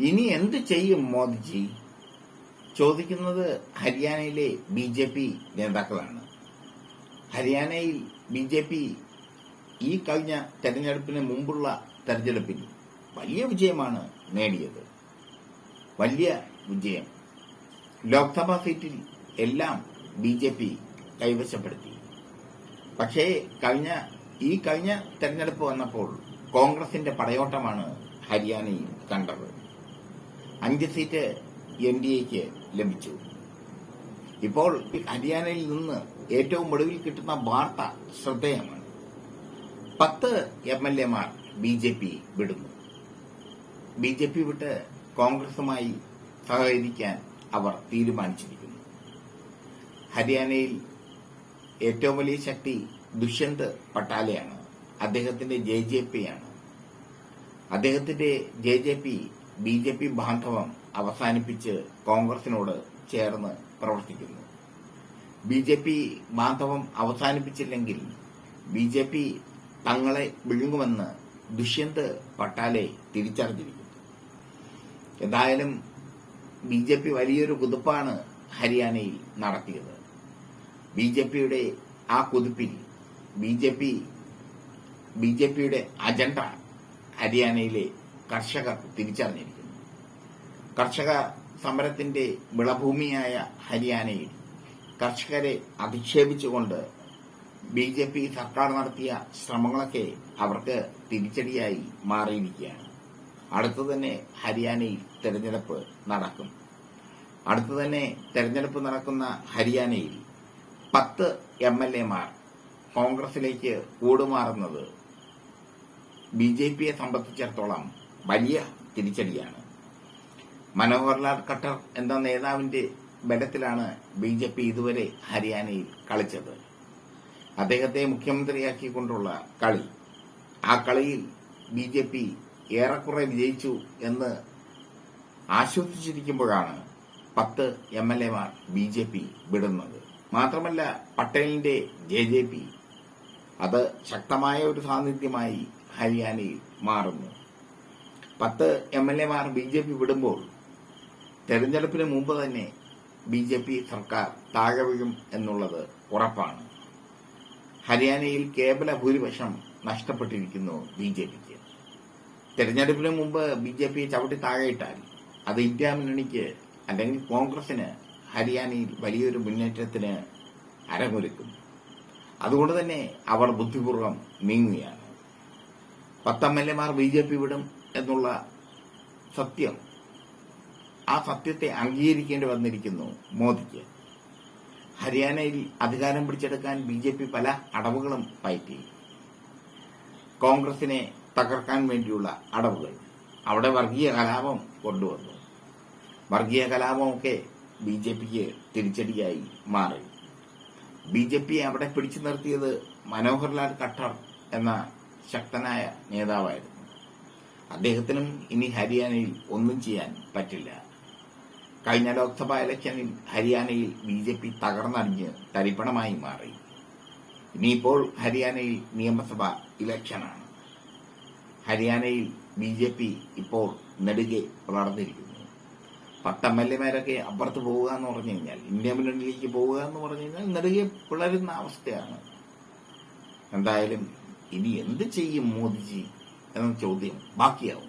ഇനി എന്ത് ചെയ്യും മോദിജി? ചോദിക്കുന്നത് ഹരിയാനയിലെ ബി ജെ പി നേതാക്കളാണ്. ഹരിയാനയിൽ ബി ജെ പി ഈ കഴിഞ്ഞ തെരഞ്ഞെടുപ്പിന് മുമ്പുള്ള തെരഞ്ഞെടുപ്പിൽ വലിയ വിജയമാണ് നേടിയത്. വലിയ വിജയം. ലോക്സഭാ സീറ്റിൽ എല്ലാം ബി ജെ പി കൈവശപ്പെടുത്തി. പക്ഷേ കഴിഞ്ഞ ഈ കഴിഞ്ഞ തെരഞ്ഞെടുപ്പ് വന്നപ്പോൾ കോൺഗ്രസിന്റെ പടയോട്ടമാണ് ഹരിയാനയിൽ കണ്ടത്. അഞ്ച് സീറ്റ് എൻ ഡി എക്ക് ലഭിച്ചു. ഇപ്പോൾ ഹരിയാനയിൽ നിന്ന് ഏറ്റവും ഒടുവിൽ കിട്ടുന്ന വാർത്ത ശ്രദ്ധേയമാണ്. പത്ത് എം എൽ എമാർ ബി ജെ പി വിടുന്നു. ബി ജെ പി വിട്ട് കോൺഗ്രസുമായി സഹകരിക്കാൻ അവർ തീരുമാനിച്ചിരിക്കുന്നു. ഹരിയാനയിൽ ഏറ്റവും വലിയ ശക്തി ദുഷ്യന്ത് പട്ടാലയാണ്. അദ്ദേഹത്തിന്റെ ജെ ജെ പി ആണ്. അദ്ദേഹത്തിന്റെ J J P B J P ബാന്ധവം അവസാനിപ്പിച്ച് കോൺഗ്രസിനോട് ചേർന്ന് പ്രവർത്തിക്കുന്നു. ബി ജെ പി ബാന്ധവം അവസാനിപ്പിച്ചില്ലെങ്കിൽ ബി ജെ പി തങ്ങളെ വിഴുങ്ങുമെന്ന് ദുഷ്യന്ത് പട്ടാലെ തിരിച്ചറിഞ്ഞിരിക്കുന്നു. എന്തായാലും ബി ജെ പി വലിയൊരു കുതിപ്പാണ് ഹരിയാനയിൽ നടത്തിയത്. ബി ജെ പിയുടെ ആ കുതിപ്പിൽ B J P B J പിയുടെ അജണ്ട ഹരിയാനയിലെ കർഷകർ തിരിച്ചറിഞ്ഞിരിക്കുന്നു. കർഷക സമരത്തിന്റെ വിളഭൂമിയായ ഹരിയാനയിൽ കർഷകരെ അധിക്ഷേപിച്ചുകൊണ്ട് ബി ജെ പി സർക്കാർ നടത്തിയ ശ്രമങ്ങളൊക്കെ അവർക്ക് തിരിച്ചടിയായി മാറിയിരിക്കുകയാണ്. അടുത്തു തന്നെ ഹരിയാനയിൽ തെരഞ്ഞെടുപ്പ് നടക്കും. അടുത്തു തന്നെ തെരഞ്ഞെടുപ്പ് നടക്കുന്ന ഹരിയാനയിൽ പത്ത് എം എൽ എമാർ കോൺഗ്രസിലേക്ക് കൂടുമാറുന്നത് ബി ജെ പിയെ സംബന്ധിച്ചിടത്തോളം വലിയ തിരിച്ചടിയാണ്. മനോഹർലാൽ ഖട്ടർ എന്ന നേതാവിന്റെ ബലത്തിലാണ് ബി ജെ പി ഇതുവരെ ഹരിയാനയിൽ കളിച്ചത്. അദ്ദേഹത്തെ മുഖ്യമന്ത്രിയാക്കിക്കൊണ്ടുള്ള കളി. ആ കളിയിൽ ബി ജെ പി ഏറെക്കുറെ വിജയിച്ചു എന്ന് ആശ്വസിച്ചിരിക്കുമ്പോഴാണ് പത്ത് എം എൽ എമാർ ബി ജെ പി വിടുന്നത്. മാത്രമല്ല പട്ടേലിന്റെ ജെ ജെ പി അത് ശക്തമായ ഒരു സാന്നിധ്യമായി ഹരിയാനയിൽ മാറുന്നു. പത്ത് എം എൽ എമാർ ബി ജെ പി വിടുമ്പോൾ തെരഞ്ഞെടുപ്പിന് മുമ്പ് തന്നെ ബി ജെ പി സർക്കാർ താഴെ വീഴും എന്നുള്ളത് ഉറപ്പാണ്. ഹരിയാനയിൽ കേവല ഭൂരിപക്ഷം നഷ്ടപ്പെട്ടിരിക്കുന്നു ബി ജെ പിക്ക്. തെരഞ്ഞെടുപ്പിന് മുമ്പ് ബി ജെ പി ചവിട്ടി താഴെയിട്ടാൽ അത് ഇന്ത്യ മുന്നണിക്ക് അല്ലെങ്കിൽ കോൺഗ്രസിന് ഹരിയാനയിൽ വലിയൊരു മുന്നേറ്റത്തിന് അരങ്ങൊരുക്കും. അതുകൊണ്ട് തന്നെ അവർ ബുദ്ധിപൂർവം നീങ്ങുകയാണ്. പത്ത് എൽ എമാർ ബി ജെ പി വിടും എന്നുള്ള സത്യം ആ സത്യത്തെ അംഗീകരിക്കേണ്ടി വന്നിരിക്കുന്നു മോദിക്ക്. ഹരിയാനയിൽ അധികാരം പിടിച്ചെടുക്കാൻ ബി ജെ പി പല അടവുകളും പയറ്റി. കോൺഗ്രസിനെ തകർക്കാൻ വേണ്ടിയുള്ള അടവുകൾ. അവിടെ വർഗീയ കലാപം കൊണ്ടുവന്നു. വർഗീയ കലാപമൊക്കെ ബി ജെ പിക്ക് തിരിച്ചടിയായി മാറി. ബി ജെ പിയെ അവിടെ പിടിച്ചു നിർത്തിയത് മനോഹർലാൽ ഖട്ടർ എന്ന ശക്തനായ നേതാവായിരുന്നു. അദ്ദേഹത്തിനും ഇനി ഹരിയാനയിൽ ഒന്നും ചെയ്യാൻ പറ്റില്ല. കഴിഞ്ഞ ലോക്സഭാ ഇലക്ഷനിൽ ഹരിയാനയിൽ ബി ജെ പി തകർന്നടിഞ്ഞ് തരിപ്പണമായി മാറി. ഇനിയിപ്പോൾ ഹരിയാനയിൽ നിയമസഭാ ഇലക്ഷനാണ്. ഹരിയാനയിൽ ബി ജെ പി ഇപ്പോൾ നെടുകെ വളർന്നിരിക്കുന്നു. പത്ത് എം എൽ എമാരൊക്കെ അപ്പുറത്ത് പോവുക എന്ന് പറഞ്ഞു കഴിഞ്ഞാൽ ഇന്ത്യ മുന്നണിയിലേക്ക് പോവുക എന്ന് പറഞ്ഞു കഴിഞ്ഞാൽ നെടുകെ പിളരുന്ന അവസ്ഥയാണ്. എന്തായാലും ഇനി എന്ത് ചെയ്യും Modiji? É Ela não quer o Deus, Baquiel.